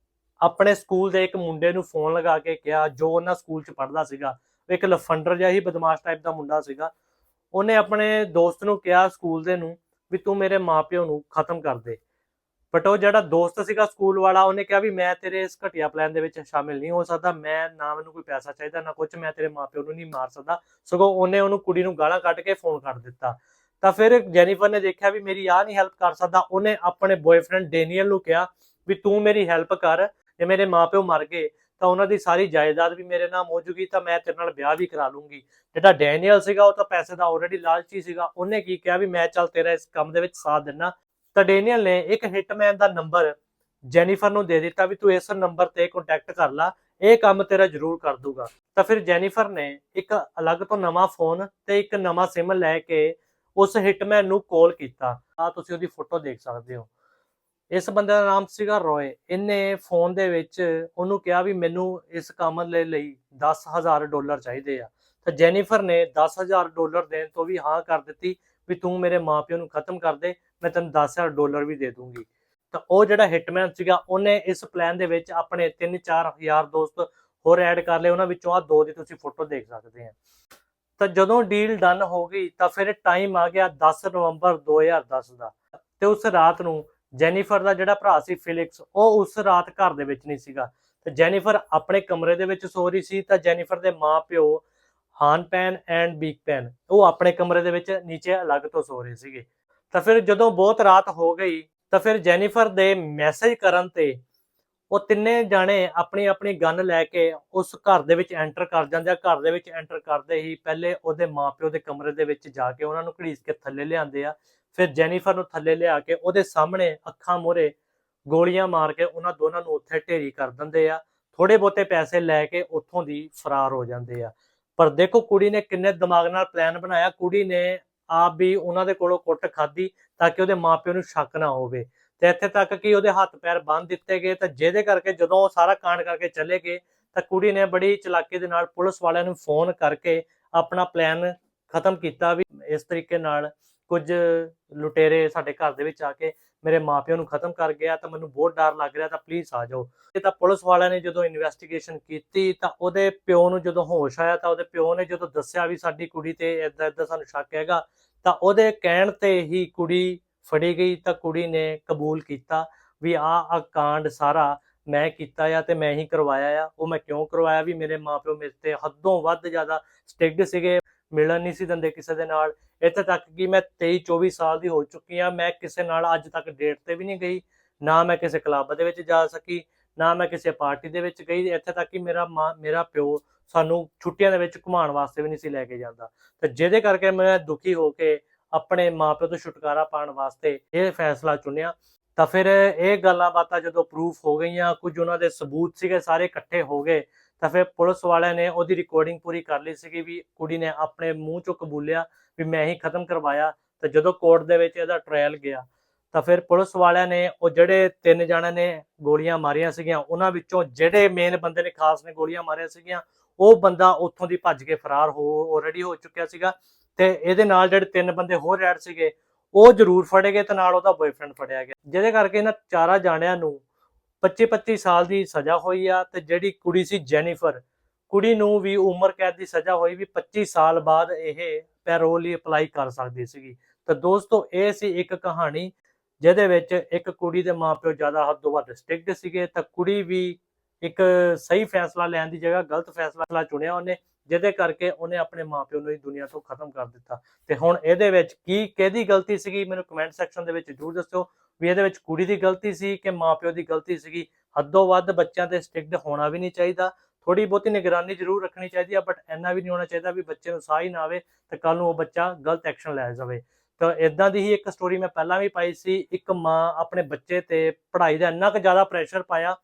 ਆਪਣੇ ਸਕੂਲ ਦੇ ਇੱਕ ਮੁੰਡੇ ਨੂੰ ਫੋਨ ਲਗਾ ਕੇ ਕਿਹਾ, ਜੋ ਉਹਨਾਂ ਸਕੂਲ 'ਚ ਪੜ੍ਹਦਾ ਸੀਗਾ ਇੱਕ ਲਫੰਡਰ ਜਿਹਾ ਹੀ ਬਦਮਾਸ਼ ਟਾਈਪ ਦਾ ਮੁੰਡਾ ਸੀਗਾ। ਉਹਨੇ ਆਪਣੇ ਦੋਸਤ ਨੂੰ ਕਿਹਾ ਸਕੂਲ ਦੇ ਨੂੰ ਵੀ ਤੂੰ ਮੇਰੇ ਮਾਪਿਓ ਨੂੰ ਖਤਮ ਕਰ ਦੇ। ਬਟ ਉਹ ਜਿਹੜਾ ਦੋਸਤ ਸੀਗਾ ਸਕੂਲ ਵਾਲਾ, ਉਹਨੇ ਕਿਹਾ ਵੀ ਮੈਂ ਤੇਰੇ ਇਸ ਘਟੀਆ ਪਲਾਨ ਦੇ ਵਿੱਚ ਸ਼ਾਮਿਲ ਨਹੀਂ ਹੋ ਸਕਦਾ, ਮੈਂ ਨਾ ਮੈਨੂੰ ਕੋਈ ਪੈਸਾ ਚਾਹੀਦਾ, ਨਾ ਕੁਝ ਮੈਂ ਤੇਰੇ ਮਾਪਿਓ ਨੂੰ ਨਹੀਂ ਮਾਰ ਸਕਦਾ। ਸਗੋਂ ਉਹਨੇ ਉਹਨੂੰ ਕੁੜੀ ਨੂੰ ਗਾਲਾਂ ਕੱਢ ਕੇ ਫੋਨ ਕਰ ਦਿੱਤਾ। ਤਾਂ ਫਿਰ ਜੈਨੀਫਰ ਨੇ ਦੇਖਿਆ ਵੀ ਮੇਰੀ ਆਹ ਨਹੀਂ ਹੈਲਪ ਕਰ ਸਕਦਾ, ਉਹਨੇ ਆਪਣੇ ਬॉयਫ੍ਰੈਂਡ ਡੈਨੀਅਲ ਨੂੰ ਕਿਹਾ ਵੀ ਤੂੰ ਮੇਰੀ ਹੈਲਪ ਕਰ। ਜੇ ਮੇਰੇ ਮਾਪਿਓ ਮਰ ਗਏ, ਤਾਂ ਉਹਨਾਂ ਦੀ ਸਾਰੀ ਜਾਇਦਾਦ ਵੀ ਮੇਰੇ ਨਾਮ ਹੋ ਜੂਗੀ, ਤਾਂ ਮੈਂ ਤੇਰੇ ਨਾਲ ਵਿਆਹ ਵੀ ਕਰਾ ਲੂੰਗੀ। ਜਿਹੜਾ ਡੈਨੀਅਲ ਸੀਗਾ, ਉਹ ਤਾਂ ਪੈਸੇ ਦਾ ਆਲਰੇਡੀ ਲਾਲਚੀ ਸੀਗਾ। ਉਹਨੇ ਕੀ ਕਿਹਾ ਵੀ ਮੈਂ ਚੱਲ ਤੇਰਾ ਇਸ ਕੰਮ ਦੇ ਵਿੱਚ ਸਾਥ ਦਿੰਨਾ। ਤਾਂ ਡੈਨੀਅਲ ਨੇ ਇੱਕ ਹਿਟਮੈਨ ਦਾ ਨੰਬਰ ਜੈਨੀਫਰ ਨੂੰ ਦੇ ਦਿੱਤਾ ਵੀ ਤੂੰ ਇਸ ਨੰਬਰ ਤੇ ਕੰਟੈਕਟ ਕਰ ਲੈ, ਇਹ ਕੰਮ ਤੇਰਾ ਜ਼ਰੂਰ ਕਰ ਦੂਗਾ। ਤਾਂ ਫਿਰ ਜੈਨੀਫਰ ਨੇ ਇੱਕ ਅਲੱਗ ਤੋਂ ਨਵਾਂ ਫੋਨ ਤੇ ਇੱਕ ਨਵਾਂ ਸਿਮ ਲੈ ਕੇ ਉਸ ਹਿਟਮੈਨ ਨੂੰ ਕਾਲ ਕੀਤਾ। ਆ ਤੁਸੀਂ ਉਹਦੀ ਫੋਟੋ ਦੇਖ ਸਕਦੇ ਹੋ। ਇਸ ਬੰਦੇ ਦਾ ਨਾਮ ਸੀਗਾ ਰੋਏ। ਇਹਨੇ ਫੋਨ ਦੇ ਵਿੱਚ ਉਹਨੂੰ ਕਿਹਾ ਵੀ ਮੈਨੂੰ ਇਸ ਕੰਮ ਦੇ ਲਈ 10000 ਡਾਲਰ ਚਾਹੀਦੇ ਆ। ਤਾਂ ਜੈਨੀਫਰ ਨੇ 10000 ਡਾਲਰ ਦੇਣ ਤੋਂ ਵੀ ਹਾਂ ਕਰ ਦਿੱਤੀ ਵੀ ਤੂੰ ਮੇਰੇ ਮਾਪਿਓ ਨੂੰ ਖਤਮ ਕਰ ਦੇ, ਮੈਂ ਤੈਨੂੰ 10000 ਡਾਲਰ ਵੀ ਦੇ ਦੂੰਗੀ। ਤਾਂ ਉਹ ਜਿਹੜਾ ਹਿਟਮੈਨ ਸੀਗਾ, ਉਹਨੇ ਇਸ ਪਲਾਨ ਦੇ ਵਿੱਚ ਆਪਣੇ 3-4 ਯਾਰ ਦੋਸਤ ਹੋਰ ਐਡ ਕਰ ਲਏ। ਉਹਨਾਂ ਵਿੱਚੋਂ ਆ ਦੋ ਦੀ ਤੁਸੀਂ ਫੋਟੋ ਦੇਖ ਸਕਦੇ ਆ। ਤਾਂ ਜਦੋਂ ਡੀਲ ਡਨ ਹੋ ਗਈ, ਤਾਂ ਫਿਰ ਟਾਈਮ ਆ ਗਿਆ 10 ਨਵੰਬਰ 2010 ਦਾ। ਤੇ ਉਸ ਰਾਤ ਨੂੰ ਜੈਨੀਫਰ ਦਾ ਜਿਹੜਾ ਭਰਾ ਸੀ ਫਿਲਿਕਸ, ਉਹ ਉਸ ਰਾਤ ਘਰ ਦੇ ਵਿੱਚ ਨਹੀਂ ਸੀਗਾ। ਤੇ ਜੈਨੀਫਰ ਆਪਣੇ ਕਮਰੇ ਦੇ ਵਿੱਚ ਸੋ ਰਹੀ ਸੀ, ਤਾਂ ਜੈਨੀਫਰ ਦੇ ਮਾਪਿਓ Hann Pan and Bich Pan, ਉਹ ਆਪਣੇ ਕਮਰੇ ਦੇ ਵਿੱਚ ਨੀਚੇ ਅਲੱਗ ਤੋਂ ਸੋ ਰਹੇ ਸੀਗੇ। ਤਾਂ ਫਿਰ ਜਦੋਂ ਬਹੁਤ ਰਾਤ ਹੋ ਗਈ, ਤਾਂ ਫਿਰ ਜੈਨੀਫਰ ਦੇ ਮੈਸੇਜ ਕਰਨ ਤੇ ਉਹ ਤਿੰਨੇ ਜਾਣੇ ਆਪਣੀ ਆਪਣੀ ਗਨ ਲੈ ਕੇ ਉਸ ਘਰ ਦੇ ਵਿੱਚ ਐਂਟਰ ਕਰ ਜਾਂਦੇ ਆ। ਘਰ ਦੇ ਵਿੱਚ ਐਂਟਰ ਕਰਦੇ ਹੀ ਪਹਿਲੇ ਉਹਦੇ ਮਾਪਿਓ ਦੇ ਕਮਰੇ ਦੇ ਵਿੱਚ ਜਾ ਕੇ ਉਹਨਾਂ ਨੂੰ ਘੜੀਸ ਕੇ ਥੱਲੇ ਲਿਆਂਦੇ ਆ। ਫਿਰ ਜੈਨੀਫਰ ਨੂੰ ਥੱਲੇ ਲਿਆ ਕੇ ਉਹਦੇ ਸਾਹਮਣੇ ਅੱਖਾਂ ਮੂਹਰੇ ਗੋਲੀਆਂ ਮਾਰ ਕੇ ਉਹਨਾਂ ਦੋਨਾਂ ਨੂੰ ਉੱਥੇ ਢੇਰੀ ਕਰ ਦਿੰਦੇ ਆ। ਥੋੜੇ ਬਹੁਤੇ ਪੈਸੇ ਲੈ ਕੇ ਉੱਥੋਂ ਦੀ ਫਰਾਰ ਹੋ ਜਾਂਦੇ ਆ। ਪਰ ਦੇਖੋ ਕੁੜੀ ਨੇ ਕਿੰਨੇ ਦਿਮਾਗ ਨਾਲ ਪਲਾਨ ਬਣਾਇਆ। ਕੁੜੀ ਨੇ ਆਪ ਵੀ ਉਹਨਾਂ ਦੇ ਕੋਲੋਂ ਕੁੱਟ ਖਾਧੀ ਤਾਂ ਕਿ ਉਹਦੇ ਮਾਪਿਓ ਨੂੰ ਸ਼ੱਕ ਨਾ ਹੋਵੇ। ਤੇ ਇੱਥੇ ਤੱਕ ਕਿ ਉਹਦੇ ਹੱਥ ਪੈਰ ਬੰਨ੍ਹ ਦਿੱਤੇ ਗਏ ਤਾਂ ਜਿਹਦੇ ਕਰਕੇ ਜਦੋਂ ਉਹ ਸਾਰਾ ਕਾਂਡ ਕਰਕੇ ਚਲੇ ਗਏ ਤਾਂ ਕੁੜੀ ਨੇ ਬੜੀ ਚਲਾਕੀ ਦੇ ਨਾਲ ਪੁਲਿਸ ਵਾਲਿਆਂ ਨੂੰ ਫੋਨ ਕਰਕੇ ਆਪਣਾ ਪਲਾਨ ਖਤਮ ਕੀਤਾ ਵੀ ਇਸ ਤਰੀਕੇ ਨਾਲ ਕੁਝ ਲੁਟੇਰੇ ਸਾਡੇ ਘਰ ਦੇ ਵਿੱਚ ਆ ਕੇ ਮੇਰੇ ਮਾਪਿਆਂ ਨੂੰ ਖਤਮ ਕਰ ਗਿਆ ਤਾਂ ਮੈਨੂੰ ਬਹੁਤ ਡਰ ਲੱਗ ਰਿਹਾ ਤਾਂ ਪਲੀਜ਼ ਆ ਜਾਓ। ਇਹ ਤਾਂ ਪੁਲਿਸ ਵਾਲਿਆਂ ਨੇ ਜਦੋਂ ਇਨਵੈਸਟੀਗੇਸ਼ਨ ਕੀਤੀ ਤਾਂ ਉਹਦੇ ਪਿਓ ਨੂੰ ਜਦੋਂ ਹੋਸ਼ ਆਇਆ ਤਾਂ ਉਹਦੇ ਪਿਓ ਨੇ ਜਦੋਂ ਦੱਸਿਆ ਵੀ ਸਾਡੀ ਕੁੜੀ ਤੇ ਇਦਾਂ ਇਦਾਂ ਸਾਨੂੰ ਸ਼ੱਕ ਹੈਗਾ ਤਾਂ ਉਹਦੇ ਕਹਿਣ ਤੇ ਹੀ ਕੁੜੀ ਫੜੀ ਗਈ ਤਾਂ ਕੁੜੀ ਨੇ ਕਬੂਲ ਕੀਤਾ ਵੀ ਆ ਆ ਕਾਂਡ ਸਾਰਾ ਮੈਂ ਕੀਤਾ ਆ ਤੇ ਮੈਂ ਹੀ ਕਰਵਾਇਆ ਆ। ਉਹ ਮੈਂ ਕਿਉਂ ਕਰਵਾਇਆ? ਵੀ ਮੇਰੇ ਮਾਪਿਓ ਮੇਰੇ ਤੇ ਹੱਦੋਂ ਵੱਧ ਜ਼ਿਆਦਾ ਸਟਿਕਡ ਸੀਗੇ, ਮਿਲਣ ਨਹੀਂ ਸੀ ਦਿੰਦੇ ਕਿਸੇ ਦੇ ਨਾਲ। ਇੱਥੇ ਤੱਕ ਕਿ ਮੈਂ 23 24 ਸਾਲ ਦੀ ਹੋ ਚੁੱਕੀ ਆ, ਮੈਂ ਕਿਸੇ ਨਾਲ ਅੱਜ ਤੱਕ ਡੇਟ ਤੇ ਵੀ ਨਹੀਂ ਗਈ। ਨਾ ਮੈਂ ਕਿਸੇ ਕਲੱਬ ਦੇ ਵਿੱਚ ਜਾ ਸਕੀ, ਨਾ ਮੈਂ ਕਿਸੇ ਪਾਰਟੀ ਦੇ ਵਿੱਚ ਗਈ। ਇੱਥੇ ਤੱਕ ਕਿ ਮੇਰਾ ਮਾਂ, ਮੇਰਾ ਪਿਓ ਸਾਨੂੰ ਛੁੱਟੀਆਂ ਦੇ ਵਿੱਚ ਘੁਮਾਉਣ ਵਾਸਤੇ ਵੀ ਨਹੀਂ ਸੀ ਲੈ ਕੇ ਜਾਂਦਾ। ਤੇ ਜਿਹਦੇ ਕਰਕੇ ਮੈਂ ਦੁਖੀ ਹੋ ਕੇ ਆਪਣੇ ਮਾਪਿਓ ਤੋਂ ਛੁਟਕਾਰਾ ਪਾਉਣ ਵਾਸਤੇ ਇਹ ਫੈਸਲਾ ਚੁਣਿਆ। ਤਾਂ ਫਿਰ ਇਹ ਗੱਲਾਂ ਬਾਤਾਂ ਜਦੋਂ ਪ੍ਰੂਫ ਹੋ ਗਈਆਂ, ਕੁਝ ਉਹਨਾਂ ਦੇ ਸਬੂਤ ਸੀਗੇ, ਸਾਰੇ ਇਕੱਠੇ ਹੋ ਗਏ, ਤਾਂ ਫਿਰ ਪੁਲਿਸ ਵਾਲਿਆਂ ਨੇ ਉਹਦੀ ਰਿਕਾਰਡਿੰਗ ਪੂਰੀ ਕਰ ਲਈ ਸੀਗੀ ਵੀ ਕੁੜੀ ਨੇ ਆਪਣੇ ਮੂੰਹ ਚੋਂ ਕਬੂਲਿਆ ਵੀ ਮੈਂ ਹੀ ਖਤਮ ਕਰਵਾਇਆ, ਤੇ ਜਦੋਂ ਕੋਰਟ ਦੇ ਵਿੱਚ ਇਹਦਾ ਟ੍ਰਾਇਲ ਗਿਆ, ਤਾਂ ਫਿਰ ਪੁਲਿਸ ਵਾਲਿਆਂ ਨੇ ਉਹ ਜਿਹੜੇ ਤਿੰਨ ਜਣਿਆਂ ਨੇ ਗੋਲੀਆਂ ਮਾਰੀਆਂ ਸੀਗੀਆਂ, ਉਹਨਾਂ ਵਿੱਚੋਂ ਜਿਹੜੇ ਮੇਨ ਬੰਦੇ ਨੇ ਖਾਸ ਨੇ ਗੋਲੀਆਂ ਮਾਰੀਆਂ ਸੀਗੀਆਂ, ਉਹ ਬੰਦਾ ਉੱਥੋਂ ਦੀ ਭੱਜ ਕੇ ਫਰਾਰ ਹੋ ਆਲਰੇਡੀ ਹੋ ਚੁੱਕਿਆ ਸੀਗਾ। ਤੇ ਇਹਦੇ ਨਾਲ ਜਿਹੜੇ ਤਿੰਨ ਬੰਦੇ ਹੋਰ ਐਡ ਸੀਗੇ, ਉਹ ਜ਼ਰੂਰ ਫੜੇ ਗਏ ਤੇ ਨਾਲ ਉਹਦਾ ਬॉयਫ੍ਰੈਂਡ ਫੜਿਆ ਗਿਆ। ਜਿਹਦੇ ਕਰਕੇ ਇਹਨਾਂ ਚਾਰਾਂ ਜਾਣਿਆਂ ਨੂੰ 25 25 ਸਾਲ ਦੀ ਸਜ਼ਾ ਹੋਈ ਆ ਤੇ ਜਿਹੜੀ ਕੁੜੀ ਸੀ ਜੈਨੀਫਰ, ਕੁੜੀ ਨੂੰ ਵੀ ਉਮਰ ਕੈਦ ਦੀ ਸਜ਼ਾ ਹੋਈ ਵੀ 25 ਸਾਲ ਬਾਅਦ ਇਹ ਪੈਰੋਲ ਲਈ ਅਪਲਾਈ ਕਰ ਸਕਦੀ ਸੀਗੀ। ਤਾਂ ਦੋਸਤੋ, ਇਹ ਸੀ ਇੱਕ ਕਹਾਣੀ ਜਿਹਦੇ ਵਿੱਚ ਇੱਕ ਕੁੜੀ ਦੇ ਮਾਪਿਓ ਜ਼ਿਆਦਾ ਹੱਦੋਂ ਵੱਧ ਸਟ੍ਰਿਕਟ ਸੀਗੇ ਤਾਂ ਕੁੜੀ ਵੀ ਇੱਕ ਸਹੀ ਫੈਸਲਾ ਲੈਣ ਦੀ ਜਗ੍ਹਾ, ਗਲਤ ਫੈਸਲਾ ਚੁਣਿਆ ਉਹਨੇ। ਜਿਹਦੇ ਕਰਕੇ ਉਹਨੇ ਆਪਣੇ ਮਾਪਿਓ ਨੂੰ ਹੀ ਦੁਨੀਆ ਤੋਂ ਖਤਮ ਕਰ ਦਿੱਤਾ। ਤੇ ਹੁਣ ਇਹਦੇ ਵਿੱਚ ਕੀ, ਕਿਹਦੀ ਗਲਤੀ ਸੀਗੀ? ਮੈਨੂੰ ਕਮੈਂਟ ਸੈਕਸ਼ਨ ਦੇ ਵਿੱਚ ਜਰੂਰ ਦੱਸਿਓ ਵੀ ਇਹਦੇ ਵਿੱਚ ਕੁੜੀ ਦੀ ਗਲਤੀ ਸੀ ਕਿ ਮਾਪਿਓ ਦੀ ਗਲਤੀ ਸੀਗੀ। ਹੱਦੋਂ ਵੱਧ ਬੱਚਿਆਂ ਤੇ ਸਟ੍ਰਿਕਟ ਹੋਣਾ ਵੀ ਨਹੀਂ ਚਾਹੀਦਾ। ਥੋੜੀ ਬਹੁਤੀ ਨਿਗਰਾਨੀ ਜ਼ਰੂਰ ਰੱਖਣੀ ਚਾਹੀਦੀ ਆ ਬਟ ਇੰਨਾ ਵੀ ਨਹੀਂ ਹੋਣਾ ਚਾਹੀਦਾ ਵੀ ਬੱਚੇ ਨੂੰ ਸਾਹ ਹੀ ਨਾ ਆਵੇ ਤੇ ਕੱਲ ਨੂੰ ਉਹ ਬੱਚਾ ਗਲਤ ਐਕਸ਼ਨ ਲੈ ਜਾਵੇ। ਤਾਂ ਇਦਾਂ ਦੀ ਹੀ ਇੱਕ ਸਟੋਰੀ ਮੈਂ ਪਹਿਲਾਂ ਵੀ ਪਾਈ ਸੀ। ਇੱਕ ਮਾਂ ਆਪਣੇ ਬੱਚੇ ਤੇ ਪੜ੍ਹਾਈ ਦਾ ਇੰਨਾ ਕੁ ਜ਼ਿਆਦਾ ਪ੍ਰੈਸ਼ਰ ਪਾਇਆ।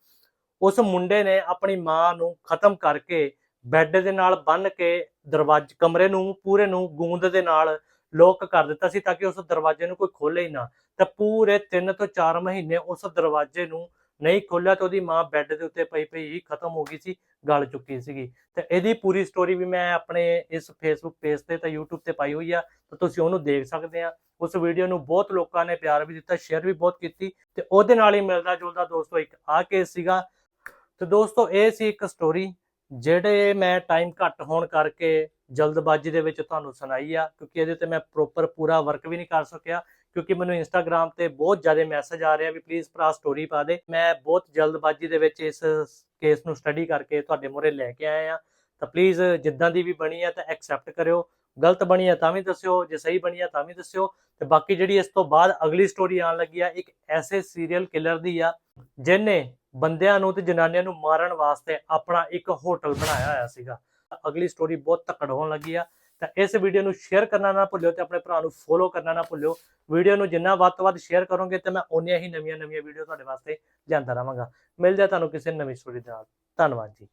ਉਸ ਮੁੰਡੇ ਨੇ ਆਪਣੀ ਮਾਂ ਨੂੰ ਖਤਮ ਕਰਕੇ ਬੈੱਡ ਦੇ ਨਾਲ ਬੰਨ ਕੇ ਦਰਵਾਜ਼ੇ, ਕਮਰੇ ਨੂੰ, ਪੂਰੇ ਨੂੰ ਗੂੰਦ ਦੇ ਨਾਲ ਲੋਕ ਕਰ ਦਿੱਤਾ ਸੀ ਤਾਂ ਕਿ ਉਸ ਦਰਵਾਜ਼ੇ ਨੂੰ ਕੋਈ ਖੋਲੇ ਹੀ ਨਾ। ਤਾਂ ਪੂਰੇ 3 ਤੋਂ 4 ਮਹੀਨੇ ਉਸ ਦਰਵਾਜ਼ੇ ਨੂੰ ਨਹੀਂ ਖੋਲਿਆ ਤਾਂ ਉਹਦੀ ਮਾਂ ਬੈੱਡ ਦੇ ਉੱਤੇ ਪਈ ਪਈ ਹੀ ਖਤਮ ਹੋ ਗਈ ਸੀ, ਗਲ ਚੁੱਕੀ ਸੀਗੀ। ਤੇ ਇਹਦੀ ਪੂਰੀ ਸਟੋਰੀ ਵੀ ਮੈਂ ਆਪਣੇ ਇਸ ਫੇਸਬੁੱਕ ਪੇਜ ਤੇ ਤਾਂ YouTube ਤੇ ਪਾਈ ਹੋਈ ਆ, ਤਾਂ ਤੁਸੀਂ ਉਹਨੂੰ ਦੇਖ ਸਕਦੇ ਆ। ਉਸ ਵੀਡੀਓ ਨੂੰ ਬਹੁਤ ਲੋਕਾਂ ਨੇ ਪਿਆਰ ਵੀ ਦਿੱਤਾ ਸ਼ੇਅਰ ਵੀ ਬਹੁਤ ਕੀਤੀ ਤੇ ਉਹਦੇ ਨਾਲ ਹੀ ਮਿਲਦਾ ਜੁਲਦਾ ਦੋਸਤੋ ਇੱਕ ਆ ਕੇਸ ਸੀਗਾ। ਤੇ ਦੋਸਤੋ, ਇਹ ਸੀ ਇੱਕ ਸਟੋਰੀ ਜਿਹੜੇ ਮੈਂ ਟਾਈਮ ਘੱਟ ਹੋਣ ਕਰਕੇ ਜਲਦਬਾਜ਼ੀ ਦੇ ਵਿੱਚ ਤੁਹਾਨੂੰ ਸੁਣਾਈ ਆ, ਕਿਉਂਕਿ ਇਹਦੇ ਤੇ ਮੈਂ ਪ੍ਰੋਪਰ ਪੂਰਾ ਵਰਕ ਵੀ ਨਹੀਂ ਕਰ ਸਕਿਆ, ਕਿਉਂਕਿ ਮੈਨੂੰ ਇੰਸਟਾਗ੍ਰam ਤੇ ਬਹੁਤ ਜ਼ਿਆਦਾ ਮੈਸੇਜ ਆ ਰਿਹਾ ਵੀ ਪਲੀਜ਼ ਭਰਾ ਸਟੋਰੀ ਪਾ ਦੇ। ਮੈਂ ਬਹੁਤ ਜਲਦਬਾਜ਼ੀ ਦੇ ਵਿੱਚ ਇਸ ਕੇਸ ਨੂੰ ਸਟੱਡੀ ਕਰਕੇ ਤੁਹਾਡੇ ਮੂਹਰੇ ਲੈ ਕੇ ਆਇਆ ਆ। ਤਾਂ ਪਲੀਜ਼ ਜਿੱਦਾਂ ਦੀ ਵੀ ਬਣੀ ਆ ਤਾਂ ਐਕਸੈਪਟ ਕਰਿਓ। ਗਲਤ ਬਣੀ ਆ ਤਾਂ ਵੀ ਦੱਸਿਓ, ਜੇ ਸਹੀ ਬਣੀ ਆ ਤਾਂ ਵੀ ਦੱਸਿਓ। ਤੇ ਬਾਕੀ ਜਿਹੜੀ ਇਸ ਤੋਂ ਬਾਅਦ ਅਗਲੀ ਸਟੋਰੀ ਆਉਣ ਲੱਗੀ ਆ, ਇੱਕ ਐਸੇ ਸੀਰੀਅਲ ਕਿਲਰ ਦੀ ਆ, ਜਿਹਨੇ ਬੰਦਿਆਂ ਨੂੰ ਤੇ ਜਨਾਨੀਆਂ ਨੂੰ ਮਾਰਨ ਵਾਸਤੇ ਆਪਣਾ ਇੱਕ ਹੋਟਲ ਬਣਾਇਆ ਹੋਇਆ ਸੀਗਾ। ਅਗਲੀ ਸਟੋਰੀ ਬਹੁਤ ਤਕੜ ਹੋਣ ਲੱਗੀ ਆ। ਤਾਂ ਇਸ ਵੀਡੀਓ ਨੂੰ ਸ਼ੇਅਰ ਕਰਨਾ ਨਾ ਭੁੱਲਿਓ ਤੇ ਆਪਣੇ ਭਰਾ ਨੂੰ ਫੋਲੋ ਕਰਨਾ ਨਾ ਭੁੱਲਿਓ। ਵੀਡੀਓ ਨੂੰ ਜਿੰਨਾ ਵੱਧ ਤੋਂ ਵੱਧ ਸ਼ੇਅਰ ਕਰੋਗੇ ਤੇ ਮੈਂ ਓਨੀਆਂ ਹੀ ਨਵੀਆਂ ਨਵੀਆਂ ਵੀਡੀਓ ਤੁਹਾਡੇ ਵਾਸਤੇ ਲਿਆਂਦਾ ਰਹਾਂਗਾ। ਮਿਲਦੇ ਆ ਤੁਹਾਨੂੰ ਕਿਸੇ ਨਵੀਂ ਸਟੋਰੀ ਦੇ ਨਾਲ। ਧੰਨਵਾਦ ਜੀ।